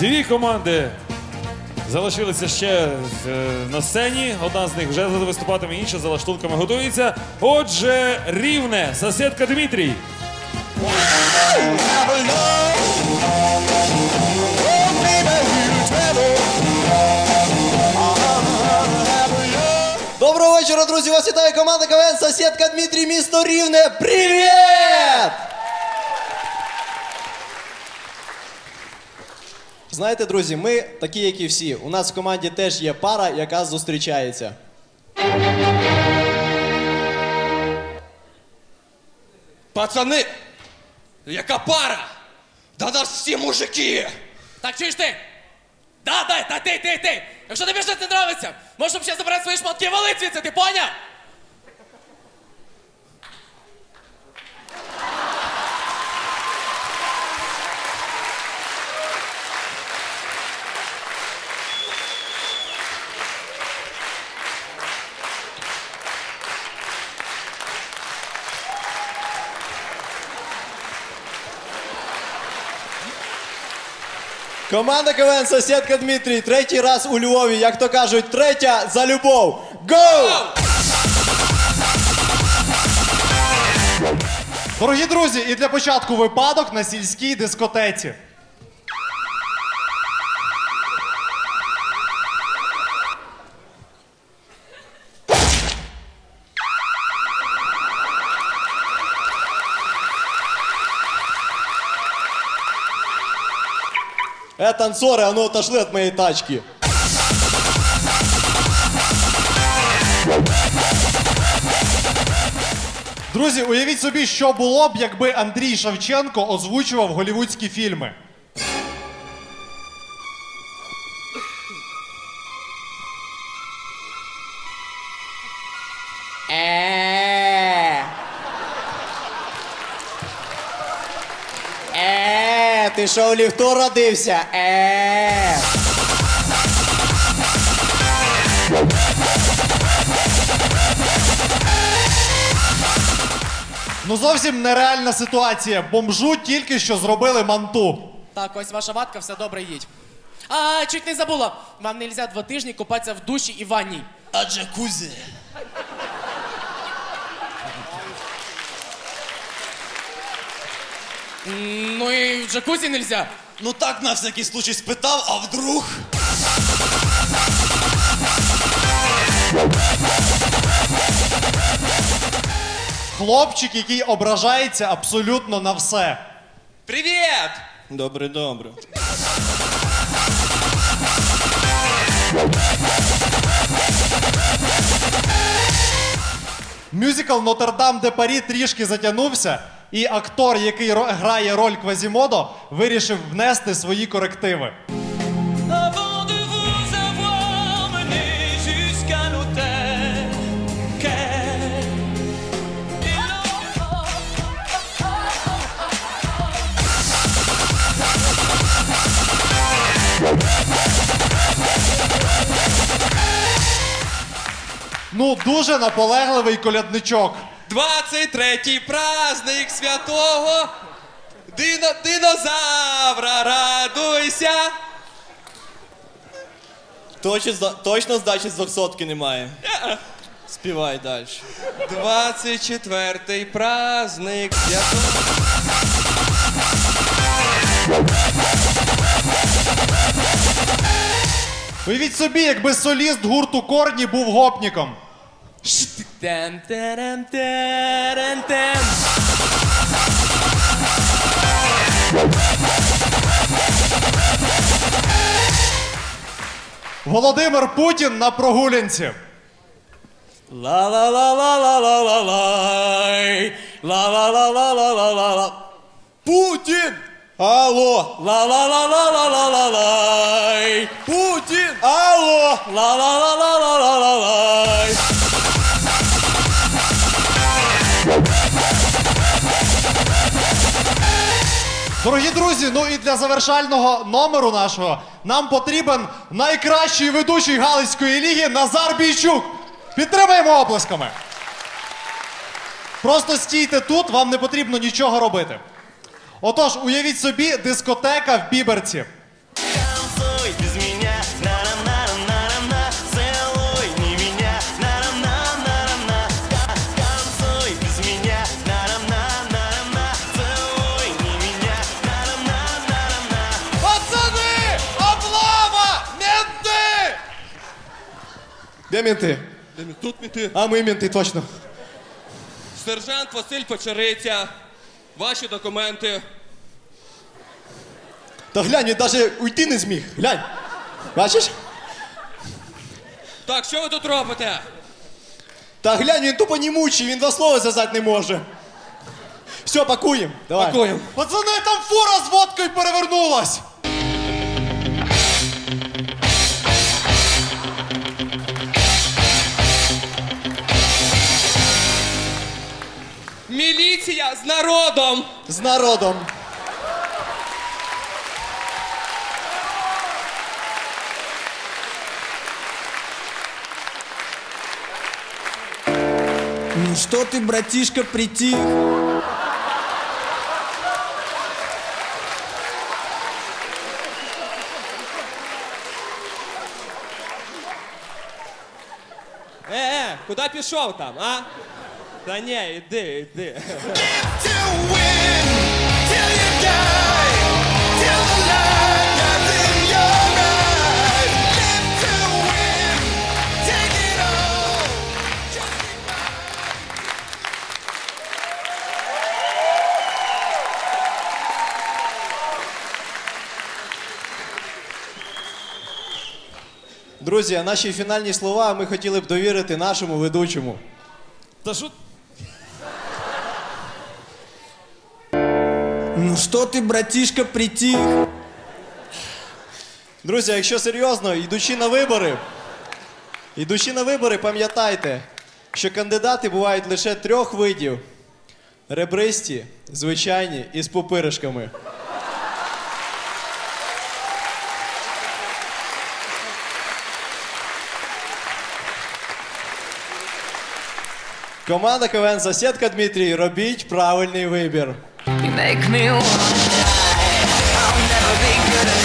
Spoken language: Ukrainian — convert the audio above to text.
Дві команди залишилися ще е, на сцені. Одна з них вже виступатиме, інша за лаштунками готується. Отже, рівне, сусідка Дмитрій. Доброго вечора, друзі! Вас вітає команда КВН Сосідка Дмитрій місто Рівне. Привіт! Знаєте, друзі, ми такі, як і всі. У нас в команді теж є пара, яка зустрічається. Пацани! Яка пара! Да нас всі мужики! Так чуєш ти? Да, да, та ти, ти, ти! Якщо тобі щось не нравиться, можеш ще забрати свої шматки і валити звідси, ти поняв? Команда КВН Сосідка Дмитрій. Третій раз у Львові, як то кажуть, третя за любов. Гоу! Дорогі друзі, і для початку випадок на сільській дискотеці. Э, танцоры, а ну отошли от моей тачки. Друзі, уявіть собі, що було б, якби Андрій Шевченко озвучував голівудські фільми. Ти що в ліфту родився? Е. Ну зовсім нереальна ситуація. Бомжу тільки що зробили манту. Так, ось ваша ватка, все добре, їдь. А, чуть не забула. Вам нельзя два тижні купатися в душі і ванні. А джакузі? Ну і в джакузі нельзя. Ну так на всякий случай спитав, а вдруг? Хлопчик, який ображається абсолютно на все. Привіт! Добре, добре. Мюзикл Нотр-Дам де Парі трішки затягнувся, і актор, який грає роль Квазімодо, вирішив внести свої корективи. Ну, дуже наполегливий колядничок. 23-й праздник святого Дино, динозавра, радуйся! Точно, точно здачі з двохсотки немає. Співай далі. 24-й праздник святого Уявіть собі, якби соліст гурту Корні був гопніком. Тен терен терен тен Володимир Путін на прогулянці. ла ла ла ла ла ла ла лай ла ла ла ла ла ла ла ла Путін! Алло! ла ла ла ла ла ла ла лай Путін! Алло! ла ла ла ла ла ла ла Дорогі друзі, ну і для завершального номеру нашого нам потрібен найкращий ведучий Галицької ліги Назар Бійчук. Підтримаємо оплесками. Просто стійте тут, вам не потрібно нічого робити. Отож, уявіть собі, дискотека в Біберці. Де мінти? Тут мінти. А ми мінти, точно. Сержант Василь Печериця. Ваші документи. Та глянь, він навіть уйти не зміг. Глянь. Бачиш? Так, що ви тут робите? Та глянь, він тупо не мучий, він два слова зв'язати не може. Все, пакуємо. Давай. Пакуємо. Пацани, там фура з водкою перевернулась! Міліція з народом! З народом. Ну что ты, братишка, притих? Е, е, куди пішов там, а? Та ні, іди, іди. Друзі, а наші фінальні слова ми хотіли б довірити нашому ведучому. Та що? Что ты, братишка, притих? Друзі, якщо серйозно, йдучи на вибори, йдучи на вибори, пам'ятайте, що кандидати бувають лише трьох видів: ребристі, звичайні і з пупиришками. Команда КВН Сосідка Дмитрій, робіть правильний вибір. You make me wanna die. I'll never be good enough.